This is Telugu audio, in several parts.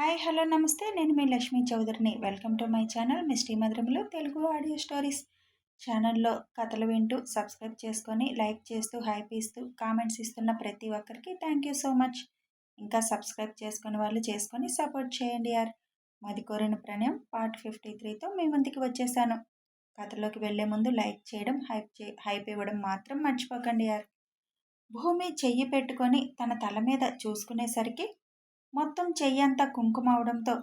హాయ్ హలో నమస్తే. నేను మీ లక్ష్మీ చౌదరిని. వెల్కమ్ టు మై ఛానల్ మిస్టీ మధురములు తెలుగు ఆడియో స్టోరీస్. ఛానల్లో కథలు వింటూ సబ్స్క్రైబ్ చేసుకొని లైక్ చేస్తూ హైప్ ఇస్తూ కామెంట్స్ ఇస్తున్న ప్రతి ఒక్కరికి థ్యాంక్ యూ సో మచ్. ఇంకా సబ్స్క్రైబ్ చేసుకుని వాళ్ళు చేసుకొని సపోర్ట్ చేయండి యార్. మాది కోరిన ప్రణయం పార్ట్ ఫిఫ్టీ త్రీతో మీ ముందుకి వచ్చేసాను. కథలోకి వెళ్ళే ముందు లైక్ చేయడం హైప్ చే హైప్ ఇవ్వడం మాత్రం మర్చిపోకండి యార్. భూమి చెయ్యి పెట్టుకొని తన తల మీద చూసుకునేసరికి మొత్తం చెయ్యంతా కుంకుమ అవడంతో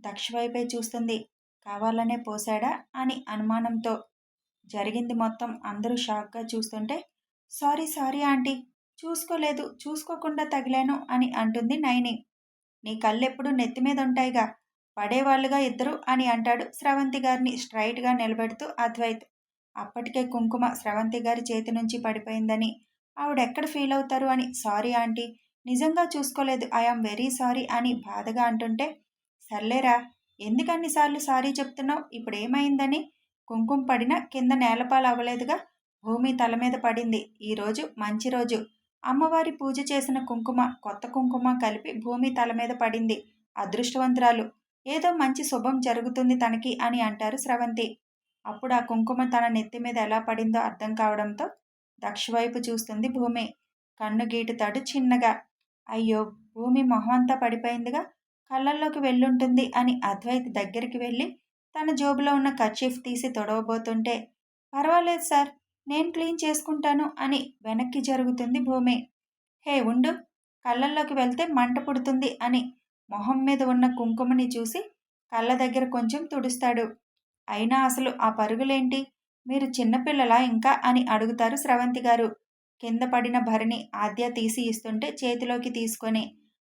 దక్షవైపే చూస్తుంది. కావాలనే పోసాడా అని అనుమానంతో. జరిగింది మొత్తం అందరూ షాక్గా చూస్తుంటే సారీ సారీ ఆంటీ చూసుకోలేదు చూసుకోకుండా తగిలాను అని అంటుంది నైని. నీ కళ్ళెప్పుడు నెత్తి మీద ఉంటాయిగా పడేవాళ్ళుగా ఇద్దరు అని అంటాడు స్రవంతి గారిని స్ట్రైట్గా నిలబెడుతూ అద్వైత్. అప్పటికే కుంకుమ స్రవంతి గారి చేతి నుంచి పడిపోయిందని ఆవిడెక్కడ ఫీల్ అవుతారు అని. సారీ ఆంటీ నిజంగా చూసుకోలేదు ఐఆమ్ వెరీ సారీ అని బాధగా అంటుంటే సర్లేరా ఎందుకన్నిసార్లు సారీ చెప్తున్నావు? ఇప్పుడు ఏమైందని? కుంకుమ పడిన కింద నేలపాలు అవ్వలేదుగా? భూమి తల మీద పడింది. ఈరోజు మంచి రోజు. అమ్మవారి పూజ చేసిన కుంకుమ కొత్త కుంకుమ కలిపి భూమి తల మీద పడింది. అదృష్టవంతురాలు. ఏదో మంచి శుభం జరుగుతుంది తనకి అని అంటారు స్రవంతి. అప్పుడు ఆ కుంకుమ తన నెత్తి మీద ఎలా పడిందో అర్థం కావడంతో దక్షవైపు చూస్తుంది భూమి. కన్ను గీటుతాడు చిన్నగా. అయ్యో భూమి మొహమంతా పడిపోయిందిగా. కళ్ళల్లోకి వెళ్ళుంటుంది అని అద్వైత్ దగ్గరికి వెళ్ళి తన జోబులో ఉన్న కర్చీఫ్ తీసి తొడవబోతుంటే పర్వాలేదు సార్ నేను క్లీన్ చేసుకుంటాను అని వెనక్కి జరుగుతుంది భూమి. హే ఉండు. కళ్ళల్లోకి వెళ్తే మంట పుడుతుంది అని మొహం మీద ఉన్న కుంకుమని చూసి కళ్ళ దగ్గర కొంచెం తుడుస్తాడు. అయినా అసలు ఆ పరుగులేంటి? మీరు చిన్నపిల్లలా ఇంకా? అని అడుగుతారు స్రవంతి గారు. కింద పడిన భరిణి ఆద్య తీసి ఇస్తుంటే చేతిలోకి తీసుకొని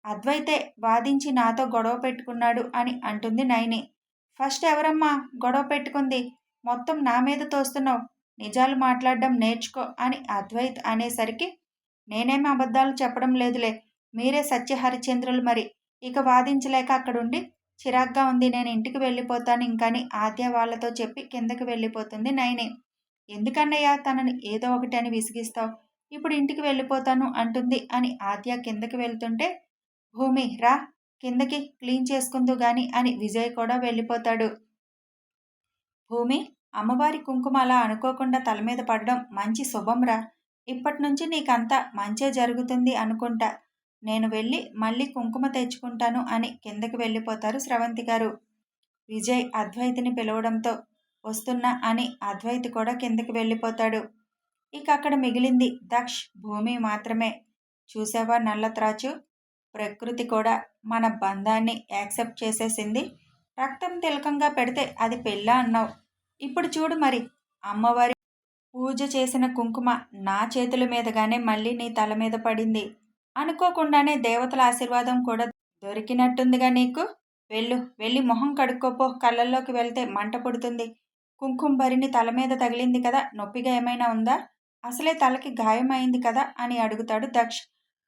అద్వైతే వాదించి నాతో గొడవ పెట్టుకున్నాడు అని అంటుంది నైని. ఫస్ట్ ఎవరమ్మా గొడవ పెట్టుకుంది? మొత్తం నా మీద తోస్తున్నావు. నిజాలు మాట్లాడడం నేర్చుకో అని అద్వైత్ అనేసరికి నేనేమి అబద్ధాలు చెప్పడం లేదులే. మీరే సత్య హరిచంద్రులు మరి. ఇక వాదించలేక అక్కడుండి చిరాగ్గా ఉంది. నేను ఇంటికి వెళ్ళిపోతాను ఇంకని ఆద్య వాళ్ళతో చెప్పి కిందకి వెళ్ళిపోతుంది నైని. ఎందుకన్నయ్యా తనని ఏదో ఒకటి అని విసిగిస్తావు? ఇప్పుడు ఇంటికి వెళ్ళిపోతాను అంటుంది అని ఆద్య కిందకి వెళ్తుంటే భూమి రా కిందకి క్లీన్ చేసుకుందు గాని అని విజయ్ కూడా వెళ్ళిపోతాడు. భూమి అమ్మవారి కుంకుమ అలా అనుకోకుండా తల మీద పడడం మంచి శుభం రా. ఇప్పటి నుంచి నీకంతా మంచే జరుగుతుంది అనుకుంటా. నేను వెళ్ళి మళ్ళీ కుంకుమ తెచ్చుకుంటాను అని కిందకి వెళ్ళిపోతారు స్రవంతి గారు. విజయ్ అద్వైతిని పిలవడంతో వస్తున్నా అని అద్వైతి కూడా కిందకి వెళ్ళిపోతాడు. ఇక అక్కడ మిగిలింది దక్ష్ భూమి మాత్రమే. చూసావా నల్లత్రాచు? ప్రకృతి కూడా మన బంధాన్ని యాక్సెప్ట్ చేసేసింది. రక్తం తిలకంగా పెడితే అది పెళ్ళ అన్నావు. ఇప్పుడు చూడు మరి అమ్మవారి పూజ చేసిన కుంకుమ నా చేతుల మీదగానే మళ్ళీ నీ తల మీద పడింది. అనుకోకుండానే దేవతల ఆశీర్వాదం కూడా దొరికినట్టుందిగా నీకు? వెళ్ళు వెళ్ళి మొహం కడుక్కోపో కళ్ళల్లోకి వెళ్తే మంట పుడుతుంది. కుంకుమ భరిని తల మీద తగిలింది కదా నొప్పిగా ఏమైనా ఉందా? అసలే తలకి గాయమైంది కదా అని అడుగుతాడు దక్ష్.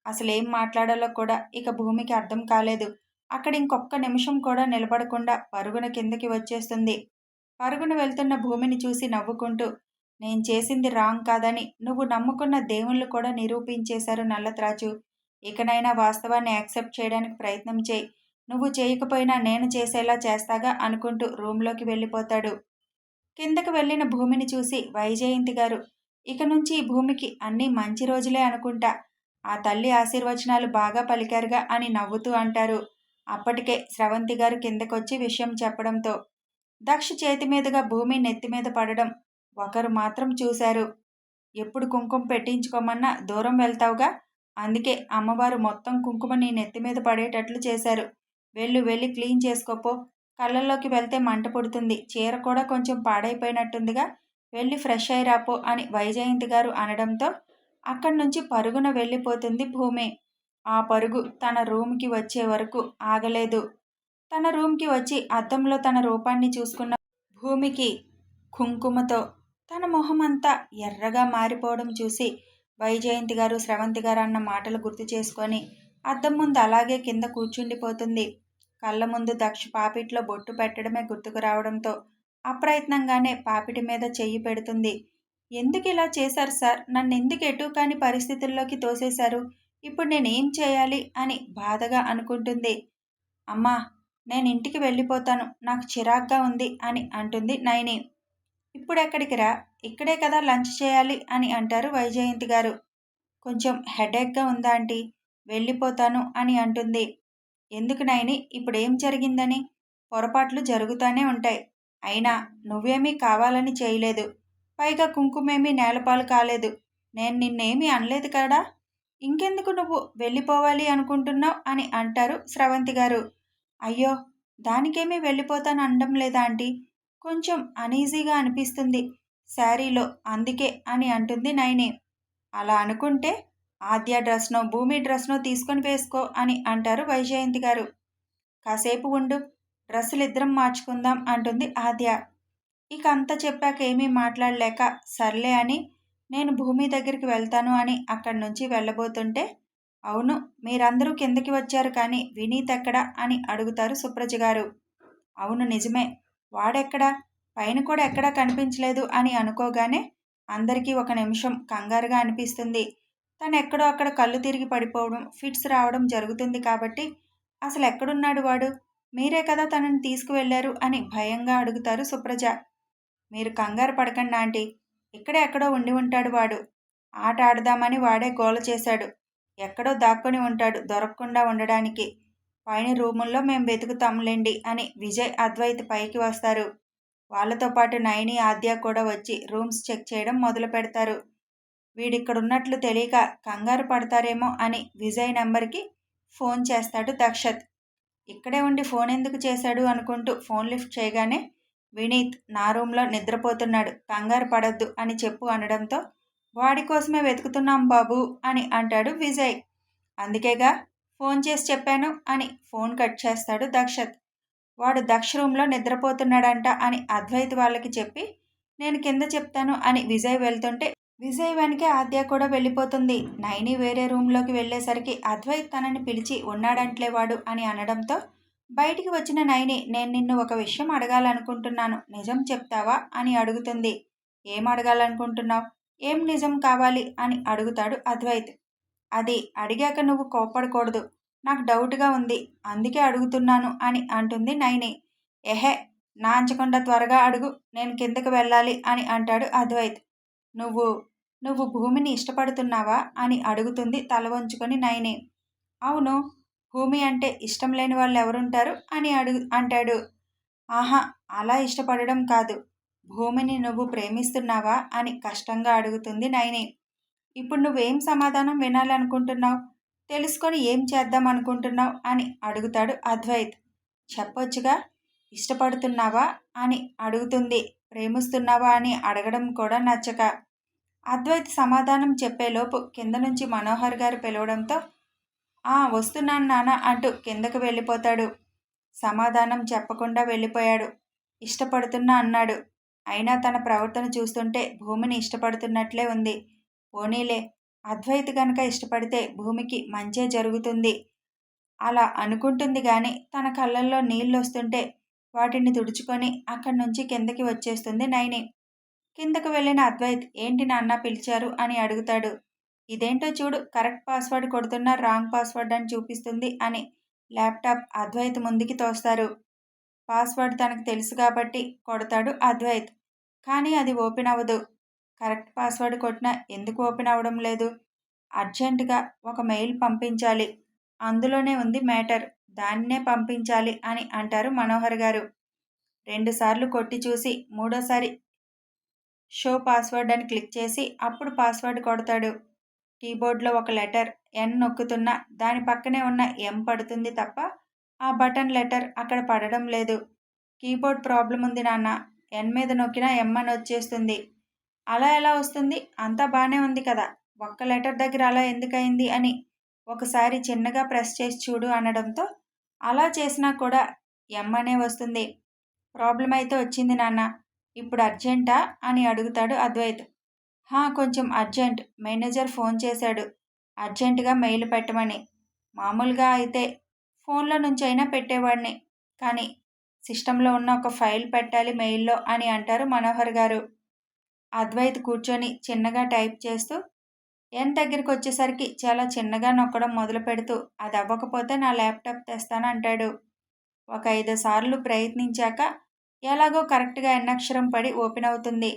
అసలేం మాట్లాడాలో కూడా ఇక భూమికి అర్థం కాలేదు. అక్కడ ఇంకొక్క నిమిషం కూడా నిలబడకుండా పరుగున కిందకి వచ్చేస్తుంది. పరుగున వెళ్తున్న భూమిని చూసి నవ్వుకుంటూ నేను చేసింది రాంగ్ కాదని నువ్వు నమ్ముకున్న దేవుళ్ళు కూడా నిరూపించేశారు నల్లత్రాచు. ఇకనైనా వాస్తవాన్ని యాక్సెప్ట్ చేయడానికి ప్రయత్నం చేయి. నువ్వు చేయకపోయినా నేను చేసేలా చేస్తాగా అనుకుంటూ రూమ్లోకి వెళ్ళిపోతాడు. కిందకు వెళ్ళిన భూమిని చూసి వైజయంతి గారు ఇక నుంచి భూమికి అన్నీ మంచి రోజులే అనుకుంటా. ఆ తల్లి ఆశీర్వచనాలు బాగా పలికారుగా అని నవ్వుతూ అంటారు. అప్పటికే స్రవంతి గారు కిందకొచ్చి విషయం చెప్పడంతో దక్ష చేతి మీదుగా భూమి నెత్తి మీద పడడం ఒకరు మాత్రం చూశారు. ఎప్పుడు కుంకుమ పెట్టించుకోమన్నా దూరం వెళ్తావుగా? అందుకే అమ్మవారు మొత్తం కుంకుమ నీ నెత్తి మీద పడేటట్లు చేశారు. వెళ్ళు వెళ్ళి క్లీన్ చేసుకోపో. కళ్ళల్లోకి వెళ్తే మంట పుడుతుంది. చీర కూడా కొంచెం పాడైపోయినట్టుందిగా? వెళ్ళి ఫ్రెష్ అయ్యిరాపో అని వైజయంతి గారు అనడంతో అక్కడి నుంచి పరుగున వెళ్ళిపోతుంది భూమి. ఆ పరుగు తన రూమ్కి వచ్చే వరకు ఆగలేదు. తన రూమ్కి వచ్చి అద్దంలో తన రూపాన్ని చూసుకున్న భూమికి కుంకుమతో తన మొహం అంతా ఎర్రగా మారిపోవడం చూసి వైజయంతి గారు స్రవంతి గారు అన్న మాటలు గుర్తు చేసుకొని అద్దం ముందు అలాగే కింద కూర్చుండిపోతుంది. కళ్ళ ముందు దక్ష పాపిట్లో బొట్టు పెట్టడమే గుర్తుకు రావడంతో అప్రయత్నంగానే పాపిటి మీద చెయ్యి పెడుతుంది. ఎందుకు ఇలా చేశారు సార్? నన్ను ఎందుకు ఎటు కాని పరిస్థితుల్లోకి తోసేశారు. ఇప్పుడు నేనేం చేయాలి? అని బాధగా అనుకుంటుంది. అమ్మా నేను ఇంటికి వెళ్ళిపోతాను. నాకు చిరాగ్గా ఉంది అని అంటుంది నైని. ఇప్పుడు ఎక్కడికి రా? ఇక్కడే కదా లంచ్ చేయాలి అని అంటారు వైజయంతి గారు. కొంచెం హెడేక్గా ఉందా ఆంటీ? వెళ్ళిపోతాను అని అంటుంది. ఎందుకు నైని? ఇప్పుడు ఏం జరిగిందని? పొరపాట్లు జరుగుతూనే ఉంటాయి. అయినా నువ్వేమీ కావాలని చేయలేదు. పైగా కుంకుమేమీ నేలపాలు కాలేదు. నేను నిన్నేమీ అనలేదు కదా? ఇంకెందుకు నువ్వు వెళ్ళిపోవాలి అనుకుంటున్నావు? అని అంటారు స్రవంతి గారు. అయ్యో దానికేమీ వెళ్ళిపోతాను అనడం లేదా ఆంటీ? కొంచెం అనీజీగా అనిపిస్తుంది. శారీలో అందుకే అని అంటుంది నైని. అలా అనుకుంటే ఆద్య డ్రెస్నో భూమి డ్రెస్నో తీసుకొని వేసుకో అని అంటారు వైజయంతి గారు. కాసేపు ఉండు. డ్రెస్సులు ఇద్దరం మార్చుకుందాం అంటుంది ఆద్య. ఇక అంతా చెప్పాక ఏమీ మాట్లాడలేక సర్లే అని నేను భూమి దగ్గరికి వెళ్తాను అని అక్కడి నుంచి వెళ్ళబోతుంటే అవును మీరందరూ కిందకి వచ్చారు కానీ వినీత్ ఎక్కడా అని అడుగుతారు సుప్రజ గారు. అవును నిజమే. వాడెక్కడా? పైన కూడా ఎక్కడా కనిపించలేదు అని అనుకోగానే అందరికీ ఒక నిమిషం కంగారుగా అనిపిస్తుంది. తను ఎక్కడో అక్కడ కళ్ళు తిరిగి పడిపోవడం ఫిట్స్ రావడం జరుగుతుంది కాబట్టి అసలు ఎక్కడున్నాడు వాడు? మీరే కదా తనని తీసుకువెళ్ళారు అని భయంగా అడుగుతారు సుప్రజ. మీరు కంగారు పడకండి ఆంటీ. ఇక్కడే ఎక్కడో ఉండి ఉంటాడు వాడు. ఆట ఆడదామని వాడే గోల చేశాడు. ఎక్కడో దాక్కుని ఉంటాడు దొరకకుండా ఉండడానికి. పైన రూముల్లో మేము వెతుకుతాంలేండి అని విజయ్ అద్వైత్ పైకి వస్తారు. వాళ్ళతో పాటు నయని ఆద్య కూడా వచ్చి రూమ్స్ చెక్ చేయడం మొదలు పెడతారు. వీడిక్కడున్నట్లు తెలియక కంగారు పడతారేమో అని విజయ్ నెంబర్కి ఫోన్ చేస్తాడు దక్షత్. ఇక్కడే ఉండి ఫోన్ ఎందుకు చేశాడు అనుకుంటూ ఫోన్ లిఫ్ట్ చేయగానే వినీత్ నా రూమ్లో నిద్రపోతున్నాడు కంగారు పడద్దు అని చెప్పు అనడంతో వాడి కోసమే వెతుకుతున్నాం బాబు అని అంటాడు విజయ్. అందుకేగా ఫోన్ చేసి చెప్పాను అని ఫోన్ కట్ చేస్తాడు దక్షత్. వాడు దక్ష రూమ్లో నిద్రపోతున్నాడంట అని అద్వైత్ వాళ్ళకి చెప్పి నేను కింద చెప్తాను అని విజయ్ వెళ్తుంటే విజయ్ వెనకే ఆద్య కూడా వెళ్ళిపోతుంది. నైని వేరే రూమ్లోకి వెళ్ళేసరికి అద్వైత్ తనని పిలిచి ఉన్నాడంట్లేవాడు అని అనడంతో బయటికి వచ్చిన నైని నేను నిన్ను ఒక విషయం అడగాలనుకుంటున్నాను. నిజం చెప్తావా? అని అడుగుతుంది. ఏం అడగాలనుకుంటున్నావు? ఏం నిజం కావాలి? అని అడుగుతాడు అద్వైత్ అది అడిగాక నువ్వు కోప్పడకూడదు. నాకు డౌట్గా ఉంది. అందుకే అడుగుతున్నాను అని అంటుంది నైని. ఎహే నాంచకుండా త్వరగా అడుగు. నేను కిందకు వెళ్ళాలి అని అంటాడు అద్వైత్ నువ్వు నువ్వు భూమిని ఇష్టపడుతున్నావా? అని అడుగుతుంది తల వంచుకొని నైని అవును భూమి అంటే ఇష్టం లేని వాళ్ళు ఎవరుంటారు? అని అడుగు అంటాడు. ఆహా అలా ఇష్టపడడం కాదు. భూమిని నువ్వు ప్రేమిస్తున్నావా? అని కష్టంగా అడుగుతుంది నయని. ఇప్పుడు నువ్వేం సమాధానం వినాలనుకుంటున్నావు? తెలుసుకొని ఏం చేద్దాం అనుకుంటున్నావు? అని అడుగుతాడు అద్వైత్. చెప్పొచ్చుగా ఇష్టపడుతున్నావా? అని అడుగుతుంది. ప్రేమిస్తున్నావా? అని అడగడం కూడా నచ్చక. అద్వైత్ సమాధానం చెప్పేలోపు కింద నుంచి మనోహర్ గారు పిలవడంతో ఆ వస్తున్నాను నాన్న అంటూ కిందకు వెళ్ళిపోతాడు. సమాధానం చెప్పకుండా వెళ్ళిపోయాడు. ఇష్టపడుతున్నా అన్నాడు. అయినా తన ప్రవర్తన చూస్తుంటే భూమిని ఇష్టపడుతున్నట్లే ఉంది. పోనీలే అద్వైత్ కనుక ఇష్టపడితే భూమికి మంచే జరుగుతుంది అలా అనుకుంటుంది కానీ తన కళ్ళల్లో నీళ్ళు వస్తుంటే వాటిని తుడుచుకొని అక్కడి నుంచి కిందకి వచ్చేస్తుంది నైని. కిందకు వెళ్ళిన అద్వైత్ ఏంటి నాన్న పిలిచారు? అని అడుగుతాడు. ఇదేంటో చూడు కరెక్ట్ పాస్వర్డ్ కొడుతున్నా రాంగ్ పాస్వర్డ్ అని చూపిస్తుంది అని ల్యాప్టాప్ అద్వైత్ ముందుకి తోస్తారు. పాస్వర్డ్ తనకు తెలుసు కాబట్టి కొడతాడు అద్వైత్. కానీ అది ఓపెన్ అవ్వదు. కరెక్ట్ పాస్వర్డ్ కొట్టినా ఎందుకు ఓపెన్ అవ్వడం లేదు? అర్జెంటుగా ఒక మెయిల్ పంపించాలి. అందులోనే ఉంది మ్యాటర్. దాన్నే పంపించాలి అని అంటారు మనోహర్ గారు. రెండుసార్లు కొట్టి చూసి మూడోసారి షో పాస్వర్డ్ అని క్లిక్ చేసి అప్పుడు పాస్వర్డ్ కొడతాడు. కీబోర్డ్లో ఒక లెటర్ ఎన్ నొక్కుతున్నా దాని పక్కనే ఉన్న ఎం పడుతుంది తప్ప ఆ బటన్ లెటర్ అక్కడ పడడం లేదు. కీబోర్డ్ ప్రాబ్లం ఉంది నాన్న ఎన్ మీద నొక్కినా ఎం అని వచ్చేస్తుంది. అలా ఎలా వస్తుంది? అంతా బాగానే ఉంది కదా ఒక్క లెటర్ దగ్గర అలా ఎందుకయింది అని ఒకసారి చిన్నగా ప్రెస్ చేసి చూడు అనడంతో అలా చేసినా కూడా ఎం అనే వస్తుంది. ప్రాబ్లం అయితే వచ్చింది నాన్న. ఇప్పుడు అర్జెంటా? అని అడుగుతాడు అద్వైత్. హా కొంచెం అర్జెంట్. మేనేజర్ ఫోన్ చేశాడు. అర్జెంటుగా మెయిల్ పెట్టమని. మామూలుగా అయితే ఫోన్లో నుంచి అయినా పెట్టేవాడిని. కానీ సిస్టంలో ఉన్న ఒక ఫైల్ పెట్టాలి మెయిల్లో అని అంటారు మనోహర్ గారు. అద్వైత్ కూర్చొని చిన్నగా టైప్ చేస్తూ ఎన్ దగ్గరికి వచ్చేసరికి చాలా చిన్నగా నొక్కడం మొదలు పెడుతూ అది అవ్వకపోతే నా ల్యాప్టాప్ తెస్తాను అంటాడు. ఒక ఐదు సార్లు ప్రయత్నించాక ఎలాగో కరెక్ట్గా ఎన్నక్షరం పడి ఓపెన్ అవుతుంది.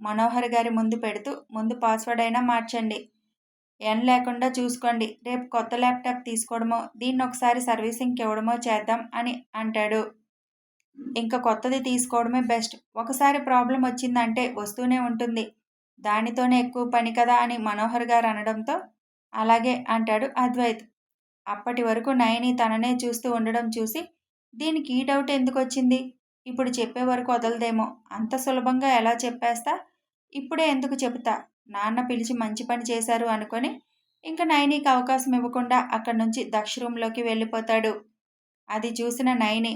మనోహర్ గారి ముందు పెడుతూ ముందు పాస్వర్డ్ అయినా మార్చండి. ఎన్ లేకుండా చూసుకోండి. రేపు కొత్త ల్యాప్టాప్ తీసుకోవడమో దీన్ని ఒకసారి సర్వీసింగ్కి ఇవ్వడమో చేద్దాం అని అంటాడు. ఇంకా కొత్తది తీసుకోవడమే బెస్ట్. ఒకసారి ప్రాబ్లం వచ్చిందంటే వస్తూనే ఉంటుంది. దానితోనే ఎక్కువ పని కదా అని మనోహర్ గారు అనడంతో అలాగే అంటాడు అద్వైత్. అప్పటి వరకు నయని తననే చూస్తూ ఉండడం చూసి దీనికి ఈ డౌట్ ఎందుకు వచ్చింది? ఇప్పుడు చెప్పే వరకు వదలదేమో. అంత సులభంగా ఎలా చెప్పేస్తా? ఇప్పుడే ఎందుకు చెబుతా? నాన్న పిలిచి మంచి పని చేశారు అనుకొని ఇంకా నైనికి అవకాశం ఇవ్వకుండా అక్కడి నుంచి దక్ష రూమ్లోకి వెళ్ళిపోతాడు. అది చూసిన నైని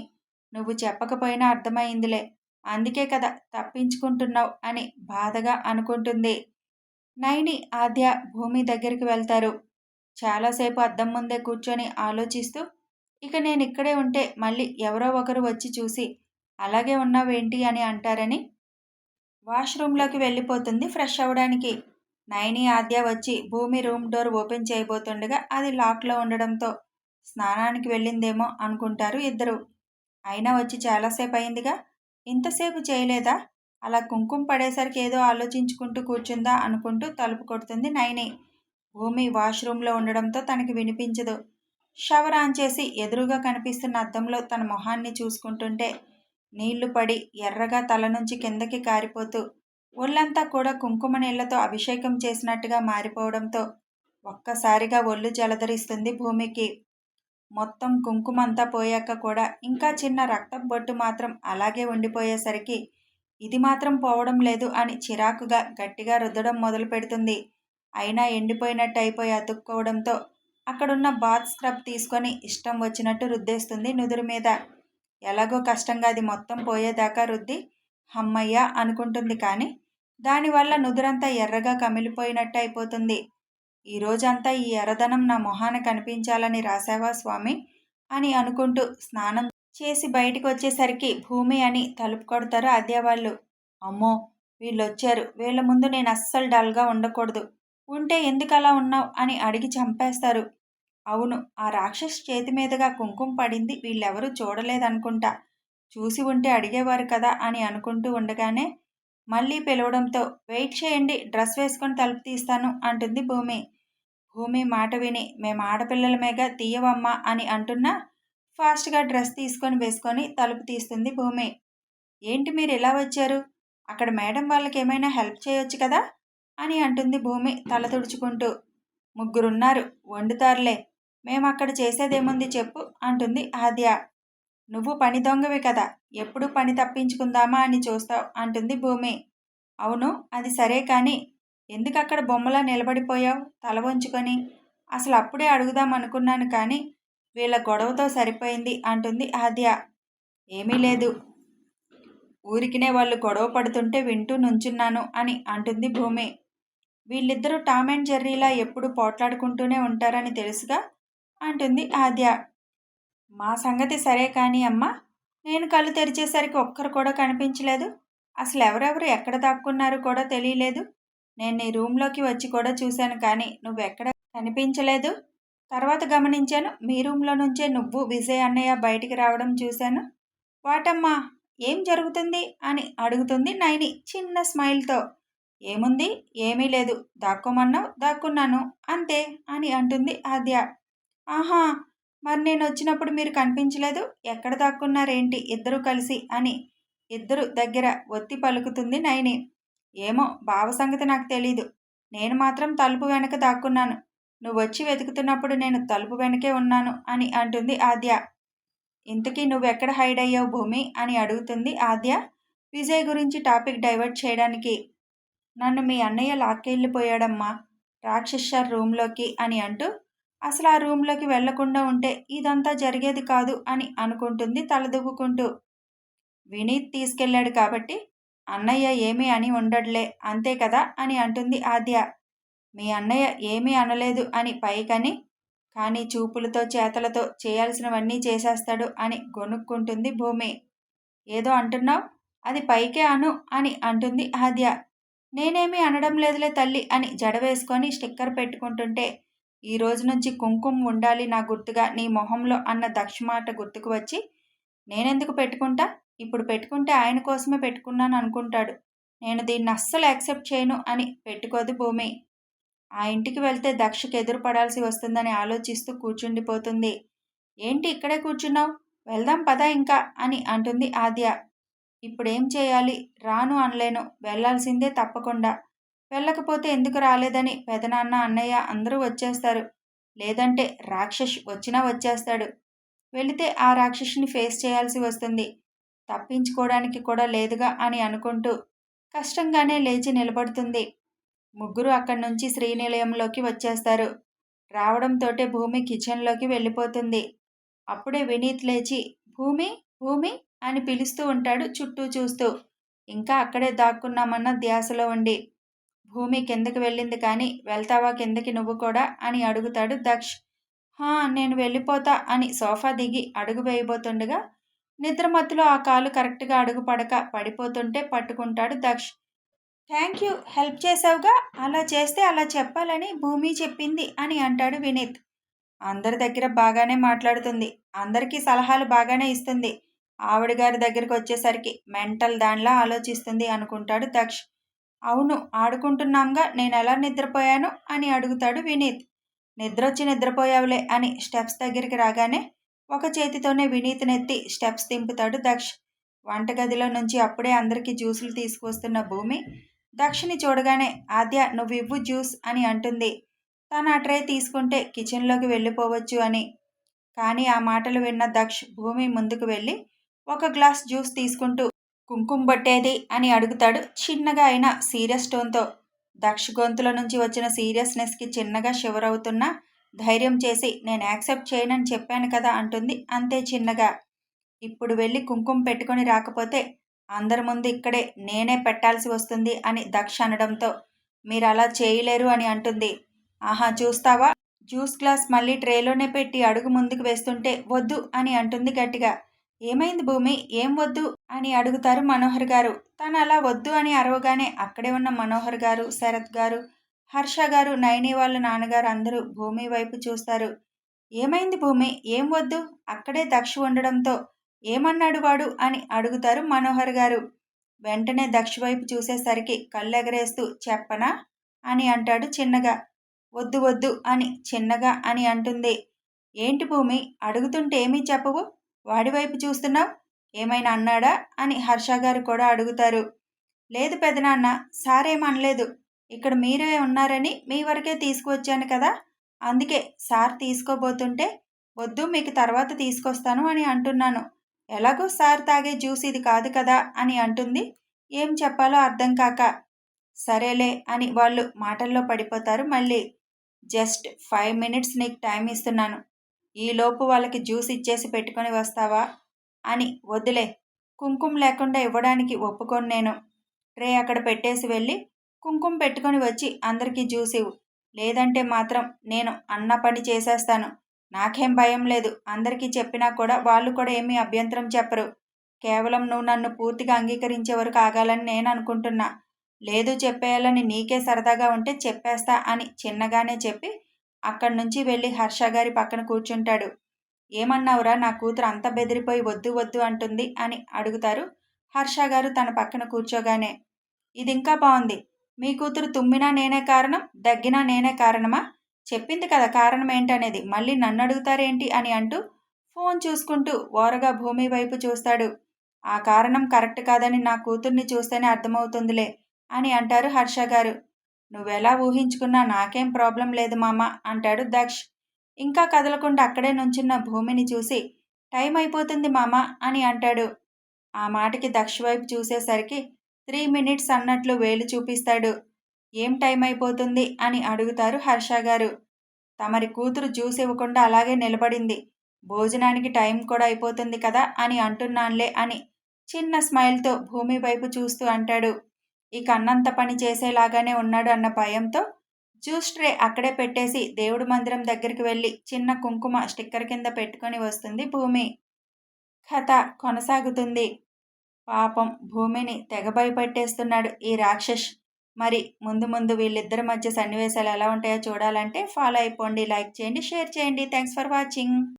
నువ్వు చెప్పకపోయినా అర్థమైందిలే. అందుకే కదా తప్పించుకుంటున్నావు అని బాధగా అనుకుంటుంది. నైని ఆద్య భూమి దగ్గరికి వెళ్తారు. చాలాసేపు అద్దం ముందే కూర్చొని ఆలోచిస్తూ ఇక నేను ఇక్కడే ఉంటే మళ్ళీ ఎవరో ఒకరు వచ్చి చూసి అలాగే ఉన్నావేంటి అని అంటారని. వాష్రూమ్లోకి వెళ్ళిపోతుంది ఫ్రెష్ అవ్వడానికి. నయని ఆద్య వచ్చి భూమి రూమ్ డోర్ ఓపెన్ చేయబోతుండగా అది లాక్లో ఉండడంతో స్నానానికి వెళ్ళిందేమో అనుకుంటారు ఇద్దరు. అయినా వచ్చి చాలాసేపు అయిందిగా ఇంతసేపు చేయలేదా? అలా కుంకుమ పడేసరికి ఏదో ఆలోచించుకుంటూ కూర్చుందా అనుకుంటూ తలుపు కొడుతుంది నైని. భూమి వాష్రూమ్లో ఉండడంతో తనకి వినిపించదు. షవర్ ఆన్ చేసి ఎదురుగా కనిపిస్తున్న అద్దంలో తన మొహాన్ని చూసుకుంటుంటే నీళ్ళు పడి ఎర్రగా తల నుంచి కిందకి కారిపోతూ ఒళ్ళంతా కూడా కుంకుమ నీళ్ళతో అభిషేకం చేసినట్టుగా మారిపోవడంతో ఒక్కసారిగా ఒళ్ళు జలధరిస్తుంది భూమికి. మొత్తం కుంకుమంతా పోయాక కూడా ఇంకా చిన్న రక్తం బొట్టు మాత్రం అలాగే ఉండిపోయేసరికి ఇది మాత్రం పోవడం లేదు అని చిరాకుగా గట్టిగా రుద్దడం మొదలు పెడుతుంది అయినా ఎండిపోయినట్టు అయిపోయి అతుక్కోవడంతో అక్కడున్న బాత్ స్క్రబ్ తీసుకొని ఇష్టం వచ్చినట్టు రుద్దేస్తుంది నుదురు మీద. ఎలాగో కష్టంగా అది మొత్తం పోయేదాకా రుద్ది హమ్మయ్య అనుకుంటుంది కానీ దానివల్ల నుదురంతా ఎర్రగా కమిలిపోయినట్టు అయిపోతుంది. ఈ రోజంతా ఈ ఎర్రదనం నా మొహాన కనిపించాలని రాసావా స్వామి? అని అనుకుంటూ స్నానం చేసి బయటికి వచ్చేసరికి భూమి అని తలుపు కొడతారు అదే వాళ్ళు. అమ్మో వీళ్ళు వచ్చారు వీళ్ళ ముందు నేను అస్సలు డల్గా ఉండకూడదు. ఉంటే ఎందుకు అలా ఉన్నావు? అని అడిగి చంపేస్తారు. అవును ఆ రాక్షస్ చేతి మీదుగా కుంకుమ పడింది. వీళ్ళెవరూ చూడలేదనుకుంటా. చూసి ఉంటే అడిగేవారు కదా అని అనుకుంటూ ఉండగానే మళ్ళీ పిలవడంతో వెయిట్ చేయండి డ్రెస్ వేసుకొని తలుపు తీస్తాను అంటుంది భూమి. భూమి మాట విని మేము ఆడపిల్లలమేగా తీయవమ్మా అని అంటున్నా ఫాస్ట్గా డ్రెస్ తీసుకొని వేసుకొని తలుపు తీస్తుంది భూమి. ఏంటి మీరు ఎలా వచ్చారు? అక్కడ మేడం వాళ్ళకి ఏమైనా హెల్ప్ చేయొచ్చు కదా అని అంటుంది భూమి తల తుడుచుకుంటూ. ముగ్గురున్నారు వండుతారులే మేము అక్కడ చేసేదేముంది చెప్పు అంటుంది ఆద్య. నువ్వు పని దొంగవి కదా ఎప్పుడు పని తప్పించుకుందామా అని చూస్తావు అంటుంది భూమి. అవును అది సరే కానీ ఎందుకు అక్కడ బొమ్మలా నిలబడిపోయావు తల వంచుకొని? అసలు అప్పుడే అడుగుదాం అనుకున్నాను కానీ వీళ్ళ గొడవతో సరిపోయింది అంటుంది ఆద్య. ఏమీ లేదు. ఊరికినే వాళ్ళు గొడవ పడుతుంటే వింటూ నుంచున్నాను అని అంటుంది భూమి. వీళ్ళిద్దరూ టామ్ అండ్ జెర్రీలా ఎప్పుడు పోట్లాడుకుంటూనే ఉంటారని తెలుసుగా? అంటుంది ఆద్య. మా సంగతి సరే కానీ అమ్మ నేను కళ్ళు తెరిచేసరికి ఒక్కరు కూడా కనిపించలేదు. అసలు ఎవరెవరు ఎక్కడ దాక్కున్నారు కూడా తెలియలేదు. నేను నీ రూమ్లోకి వచ్చి కూడా చూశాను కానీ నువ్వు ఎక్కడ కనిపించలేదు. తర్వాత గమనించాను మీ రూమ్లో నుంచే నువ్వు విజయ్ అన్నయ్య బయటికి రావడం చూశాను. వాటమ్మా ఏం జరుగుతుంది? అని అడుగుతుంది నైని చిన్న స్మైల్తో. ఏముంది? ఏమీ లేదు. దాక్కోమన్నావు? దాక్కున్నాను. అంతే అని అంటుంది ఆద్య. ఆహా మరి నేను వచ్చినప్పుడు మీరు కనిపించలేదు? ఎక్కడ దాక్కున్నారేంటి ఇద్దరు కలిసి అని. ఇద్దరు దగ్గర ఒత్తి పలుకుతుంది నైని ఏమో బావ సంగతి నాకు తెలీదు. నేను మాత్రం తలుపు వెనక దాక్కున్నాను. నువ్వు వచ్చి వెతుకుతున్నప్పుడు నేను తలుపు వెనకే ఉన్నాను అని అంటుంది ఆద్య. ఇంతకీ నువ్వెక్కడ హైడ్ అయ్యావు భూమి? అని అడుగుతుంది ఆద్య. విజయ్ గురించి టాపిక్ డైవర్ట్ చేయడానికి. నన్ను మీ అన్నయ్య లాక్కెళ్ళిపోయాడమ్మా రాక్షసర్ రూమ్లోకి అని అంటూ అసలు ఆ రూమ్లోకి వెళ్ళకుండా ఉంటే ఇదంతా జరిగేది కాదు అని అనుకుంటుంది తలదువ్వుకుంటూ. వినీత్ తీసుకెళ్ళాడు కాబట్టి అన్నయ్య ఏమీ అని ఉండడులే అంతే కదా అని అంటుంది ఆద్య. మీ అన్నయ్య ఏమీ అనలేదు అని పైకని కానీ చూపులతో చేతలతో చేయాల్సినవన్నీ చేసేస్తాడు అని గొనుక్కుంటుంది భూమి. ఏదో అంటున్నావు? అది పైకే అను అని అంటుంది ఆద్య. నేనేమీ అనడం లేదులే తల్లి అని జడ వేసుకొని స్టిక్కర్ పెట్టుకుంటుంటే ఈ రోజు నుంచి కుంకుమ ఉండాలి నా గుర్తుగా నీ మొహంలో అన్న దక్ష మాట గుర్తుకు వచ్చి నేనెందుకు పెట్టుకుంటా? ఇప్పుడు పెట్టుకుంటే ఆయన కోసమే పెట్టుకున్నాను అనుకుంటాడు. నేను దీన్ని అస్సలు యాక్సెప్ట్ చేయను అని పెట్టుకోదు భూమి. ఆ ఇంటికి వెళ్తే దక్షకి ఎదురుపడాల్సి వస్తుందని ఆలోచిస్తూ కూర్చుండిపోతుంది. ఏంటి ఇక్కడే కూర్చున్నావు? వెళ్దాం పదా ఇంకా అని అంటుంది ఆద్య. ఇప్పుడేం చేయాలి? రాను అనలేను. వెళ్ళాల్సిందే తప్పకుండా. వెళ్ళకపోతే ఎందుకు రాలేదని పెదనాన్న అన్నయ్య అందరూ వచ్చేస్తారు. లేదంటే రాక్షస్ వచ్చినా వచ్చేస్తాడు. వెళితే ఆ రాక్షసుని ఫేస్ చేయాల్సి వస్తుంది. తప్పించుకోవడానికి కూడా లేదుగా అని అనుకుంటూ కష్టంగానే లేచి నిలబడుతుంది. ముగ్గురు అక్కడి నుంచి శ్రీనిలయంలోకి వచ్చేస్తారు. రావడంతోటే భూమి కిచెన్లోకి వెళ్ళిపోతుంది. అప్పుడే వినీత్ లేచి భూమి భూమి అని పిలుస్తూ ఉంటాడు చుట్టూ చూస్తూ. ఇంకా అక్కడే దాక్కున్నామన్న ధ్యాసలో ఉండి. భూమి కిందకి వెళ్ళింది కానీ వెళ్తావా కిందకి నువ్వు కూడా? అని అడుగుతాడు దక్ష్. హా నేను వెళ్ళిపోతా అని సోఫా దిగి అడుగు వేయబోతుండగా నిద్రమత్తులో ఆ కాలు కరెక్ట్గా అడుగు పడక పడిపోతుంటే పట్టుకుంటాడు దక్ష్. థ్యాంక్ యూ హెల్ప్ చేసావుగా అలా చేస్తే అలా చెప్పాలని భూమి చెప్పింది అని అంటాడు వినీత్. అందరి దగ్గర బాగానే మాట్లాడుతుంది. అందరికీ సలహాలు బాగానే ఇస్తుంది. ఆవిడ గారి దగ్గరికి వచ్చేసరికి మెంటల్ దానిలా ఆలోచిస్తుంది అనుకుంటాడు దక్ష్. అవును ఆడుకుంటున్నాంగా నేను ఎలా నిద్రపోయాను? అని అడుగుతాడు వినీత్. నిద్రొచ్చి నిద్రపోయావులే అని స్టెప్స్ దగ్గరికి రాగానే ఒక చేతితోనే వినీత్ నెత్తి స్టెప్స్ దింపుతాడు దక్ష్. వంటగదిలో నుంచి అప్పుడే అందరికీ జ్యూసులు తీసుకువస్తున్న భూమి దక్షిని చూడగానే ఆద్య నువ్వు ఇవ్వు జ్యూస్ అని అంటుంది. తను ఆ ట్రే తీసుకుంటే కిచెన్లోకి వెళ్ళిపోవచ్చు అని. కానీ ఆ మాటలు విన్న దక్ష్ భూమి ముందుకు వెళ్ళి ఒక గ్లాస్ జ్యూస్ తీసుకుంటూ కుంకుమ పట్టేది అని అడుగుతాడు. చిన్నగా అయిన సీరియస్ టోన్తో. దక్ష గొంతుల నుంచి వచ్చిన సీరియస్నెస్కి చిన్నగా షివర్ అవుతున్నా ధైర్యం చేసి నేను యాక్సెప్ట్ చేయనని చెప్పాను కదా అంటుంది. అంతే చిన్నగా. ఇప్పుడు వెళ్ళి కుంకుమ పెట్టుకొని రాకపోతే అందరి ముందు ఇక్కడే నేనే పెట్టాల్సి వస్తుంది అని దక్ష అనడంతో. మీరు అలా చేయలేరు అని అంటుంది. ఆహా చూస్తావా? జ్యూస్ గ్లాస్ మళ్ళీ ట్రేలోనే పెట్టి అడుగు ముందుకు వేస్తుంటే వద్దు అని అంటుంది గట్టిగా. ఏమైంది భూమి? ఏం వద్దు? అని అడుగుతారు మనోహర్ గారు. తను అలా వద్దు అని అరవగానే అక్కడే ఉన్న మనోహర్ గారు శరత్ గారు హర్ష గారు నయని వాళ్ళ నాన్నగారు అందరూ భూమి వైపు చూస్తారు. ఏమైంది భూమి? ఏం వద్దు? అక్కడే దక్ష ఉండడంతో ఏమన్నాడు వాడు? అని అడుగుతారు మనోహర్ గారు. వెంటనే దక్ష వైపు చూసేసరికి కళ్ళెగరేస్తూ చెప్పనా? అని అంటాడు చిన్నగా. వద్దు వద్దు అని చిన్నగా అని అంటుంది. ఏంటి భూమి? అడుగుతుంటే ఏమీ చెప్పవు? వాడివైపు చూస్తున్నావు? ఏమైనా అన్నాడా? అని హర్ష గారు కూడా అడుగుతారు. లేదు పెదనాన్న సారేమనలేదు ఇక్కడ మీరే ఉన్నారని మీ వరకే తీసుకువచ్చాను కదా? అందుకే సార్ తీసుకోబోతుంటే వద్దు మీకు తర్వాత తీసుకొస్తాను అని అంటున్నాను. ఎలాగో సార్ తాగే జ్యూస్ ఇది కాదు కదా? అని అంటుంది. ఏం చెప్పాలో అర్థం కాక సరేలే అని వాళ్ళు మాటల్లో పడిపోతారు మళ్ళీ. జస్ట్ ఫైవ్ మినిట్స్ నీకు టైం ఇస్తున్నాను. ఈలోపు వాళ్ళకి జ్యూస్ ఇచ్చేసి పెట్టుకొని వస్తావా? అని వదిలే కుంకుమ లేకుండా ఇవ్వడానికి ఒప్పుకొని నేను. ట్రే అక్కడ పెట్టేసి వెళ్ళి కుంకుమ పెట్టుకొని వచ్చి అందరికీ జ్యూస్ ఇవ్వు. లేదంటే మాత్రం నేను అన్న పని చేసేస్తాను. నాకేం భయం లేదు. అందరికీ చెప్పినా కూడా వాళ్ళు కూడా ఏమీ అభ్యంతరం చెప్పరు. కేవలం నువ్వు నన్ను పూర్తిగా అంగీకరించే వరకు ఆగాలని నేను అనుకుంటున్నా. లేదు చెప్పేయాలని నీకే సరదాగా ఉంటే చెప్పేస్తా అని చిన్నగానే చెప్పి అక్కడి నుంచి వెళ్ళి హర్ష గారి పక్కన కూర్చుంటాడు. ఏమన్నావురా నా కూతురు అంత బెదిరిపోయి వద్దు వద్దు అంటుంది అని అడుగుతారు హర్ష గారు తన పక్కన కూర్చోగానే. ఇది ఇంకా బాగుంది మీ కూతురు తుమ్మినా నేనే కారణం దగ్గినా నేనే కారణమా? చెప్పింది కదా కారణం ఏంటనేది. మళ్ళీ నన్ను అడుగుతారేంటి అని అంటూ ఫోన్ చూసుకుంటూ ఓరగా భూమి వైపు చూస్తాడు. ఆ కారణం కరెక్ట్ కాదని నా కూతుర్ని చూస్తేనే అర్థమవుతుందిలే అని అంటారు హర్ష గారు. నువ్వెలా ఊహించుకున్నా నాకేం ప్రాబ్లం లేదు మామ అంటాడు దక్ష్. ఇంకా కదలకుండా అక్కడే నుంచున్న భూమిని చూసి టైం అయిపోతుంది మామ అని అంటాడు. ఆ మాటకి దక్ష వైపు చూసేసరికి త్రీ మినిట్స్ అన్నట్లు వేలు చూపిస్తాడు. ఏం టైం అయిపోతుంది అని అడుగుతారు హర్ష గారు. తమరి కూతురు జ్యూస్ ఇవ్వకుండా అలాగే నిలబడింది. భోజనానికి టైం కూడా అయిపోతుంది కదా అని అంటున్నానులే అని చిన్న స్మైల్తో భూమి వైపు చూస్తూ అంటాడు. ఇక అన్నంత పని చేసేలాగానే ఉన్నాడు అన్న భయంతో జ్యూస్ ట్రే అక్కడే పెట్టేసి దేవుడు మందిరం దగ్గరికి వెళ్ళి చిన్న కుంకుమ స్టిక్కర్ కింద పెట్టుకొని వస్తుంది భూమి. కథ కొనసాగుతుంది. పాపం భూమిని తెగ భయపెట్టేస్తున్నాడు ఈ రాక్షస్. మరి ముందు ముందు వీళ్ళిద్దరి మధ్య సన్నివేశాలు ఎలా ఉంటాయో చూడాలంటే ఫాలో అయిపోండి లైక్ చేయండి షేర్ చేయండి. Thanks for watching.